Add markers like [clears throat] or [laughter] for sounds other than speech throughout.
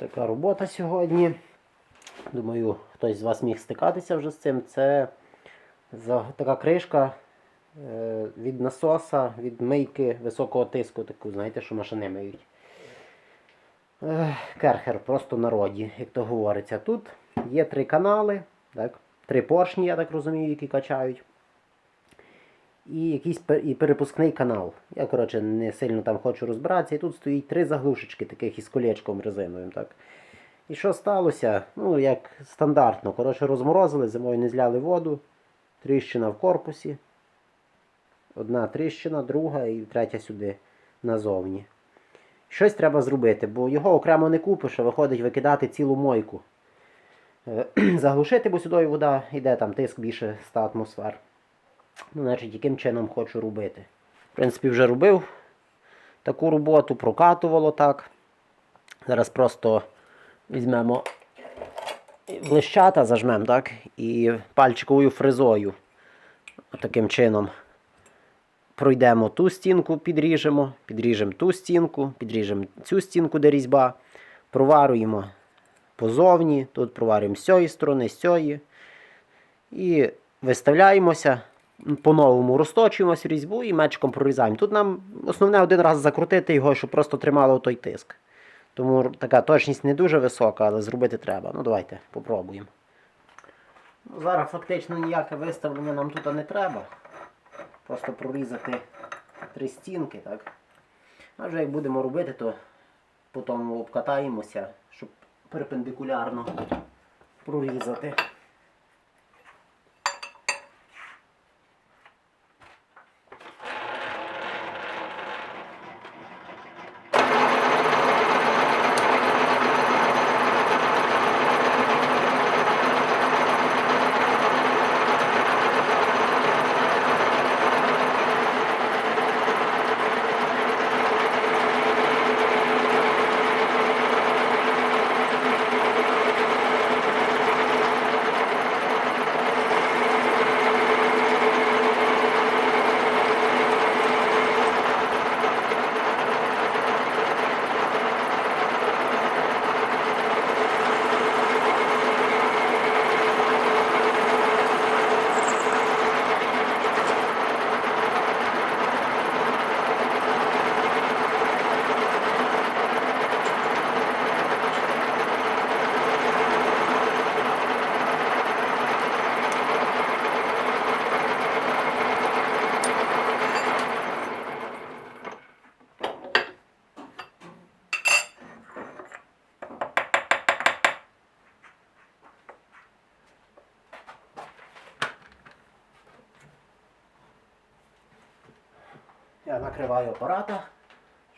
Така робота сьогодні. Думаю, хтось з вас міг стикатися вже з цим. Це така кришка е, від насоса, від мийки високого тиску, таку, знаєте, що машини миють. Е, Керхер, просто в народі, як то говориться. Тут є три канали, так? три поршні, я так розумію, які качають. І якийсь і перепускний канал. Я, коротше, не сильно там хочу розбиратися. І тут стоїть три заглушечки, таких із колечком резиновим. Так. І що сталося? Ну, як стандартно. Коротше, розморозили, зимою не зляли воду. Тріщина в корпусі. Одна тріщина, друга і третя сюди назовні. Щось треба зробити, бо його окремо не купиш, а виходить викидати цілу мойку. Е, [clears throat] Заглушити, бо сюди вода йде, там тиск більше 100 атмосфер. Ну, значить, яким чином хочу робити. В принципі, вже робив таку роботу, прокатувало так. Зараз просто візьмемо блищата, зажмемо, так? І пальчиковою фрезою. Таким чином пройдемо ту стінку, підріжемо, підріжемо ту стінку, підріжемо цю стінку, де різьба, проварюємо позовні, тут проварюємо з цієї сторони, з цієї. І виставляємося, по-новому розточуємося різьбу і мечиком прорізаємо. Тут нам основне один раз закрутити його, щоб просто тримало той тиск. Тому така точність не дуже висока, але зробити треба. Ну давайте попробуємо. Ну, зараз фактично ніяке виставлення нам тут не треба. Просто прорізати три стінки, так? А вже як будемо робити, то потім обкатаємося, щоб перпендикулярно прорізати. Я накриваю апарата,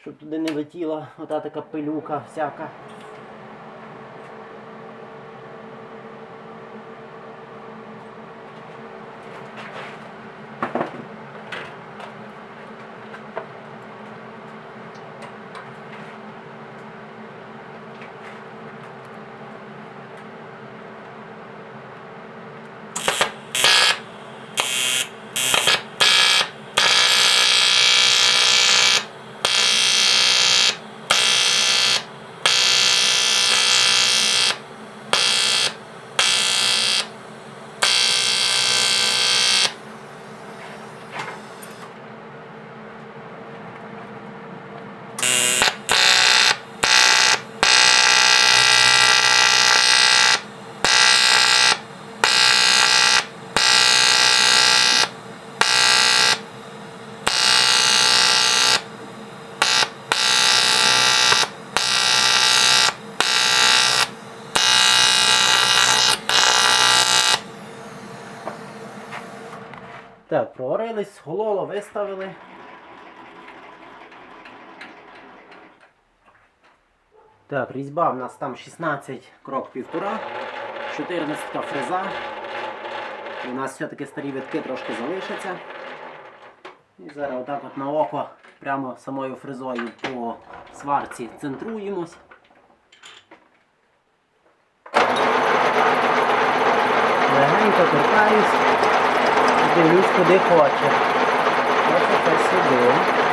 щоб туди не летіла ота така пилюка всяка. Так, проварились, схололо, виставили. Так, різьба в нас там 16 крок півтора, 14 фреза. У нас все-таки старі витки трошки залишаться. І зараз отак от на око прямо самою фрезою по сварці центруємось. Легенько торкаюсь. de Wilco Decote. Essa percebeu.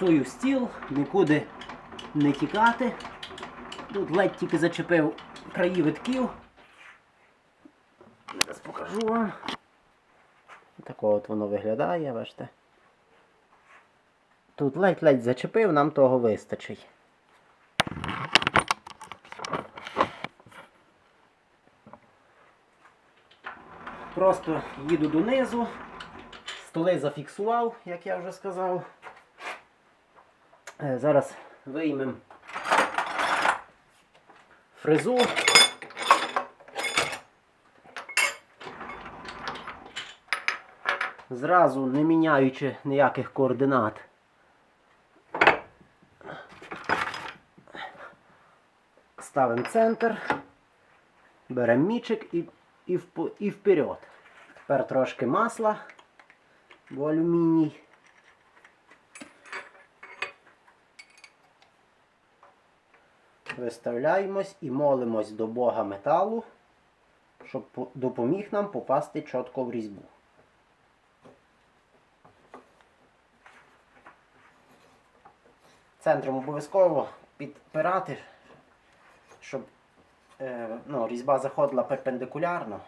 Фіксую стіл, нікуди не тікати. Тут ледь тільки зачепив краї витків. Зараз покажу вам. Тако от воно виглядає, бачите. Тут ледь-ледь зачепив, нам того вистачить. Просто їду донизу, столи зафіксував, як я вже сказав. Е, Зараз виймемо фрезу. Зразу не міняючи ніяких координат. Ставимо центр, беремо мічик і, і, і вперед. Тепер трошки масла, бо алюміній. Виставляємось і молимось до Бога металу, щоб допоміг нам попасти чітко в різьбу. Центром обов'язково підпирати, щоб е, ну, різьба заходила перпендикулярно.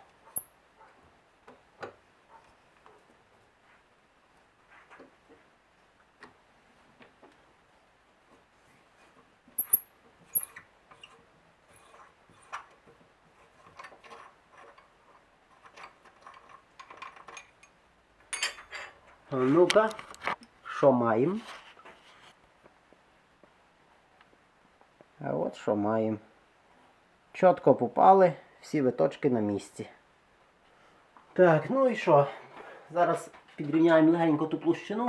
Ну-ка, що маємо? А от що маємо. Чітко попали, всі виточки на місці. Так, ну і що? Зараз підрівняємо легенько ту площину.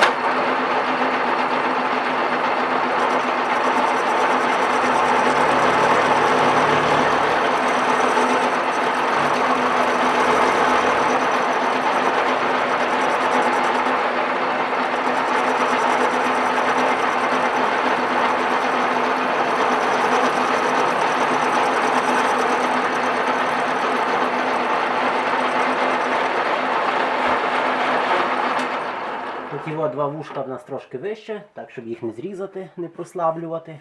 Ті от два вушка в нас трошки вище, так щоб їх не зрізати, не прослаблювати.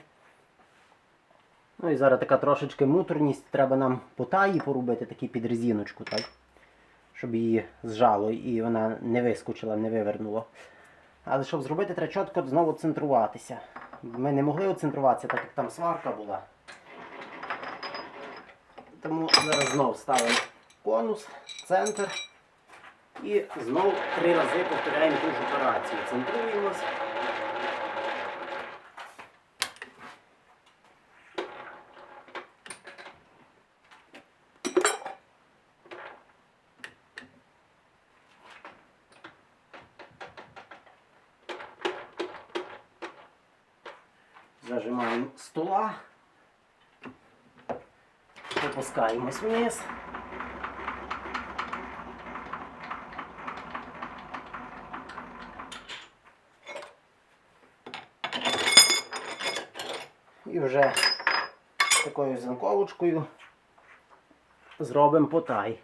Ну і зараз така трошечки муторність, треба нам по таї порубити такі під резиночку, так? щоб її зжало і вона не вискочила, не вивернула. Але щоб зробити, треба чітко знову центруватися. Ми не могли оцентруватися, так як там сварка була. Тому зараз знову ставимо конус, центр. І знову три рази повторяємо ту ж операцію. Центруємось. Зажимаємо стола. Опускаємось вниз. І вже такою занковочкою зробимо потай.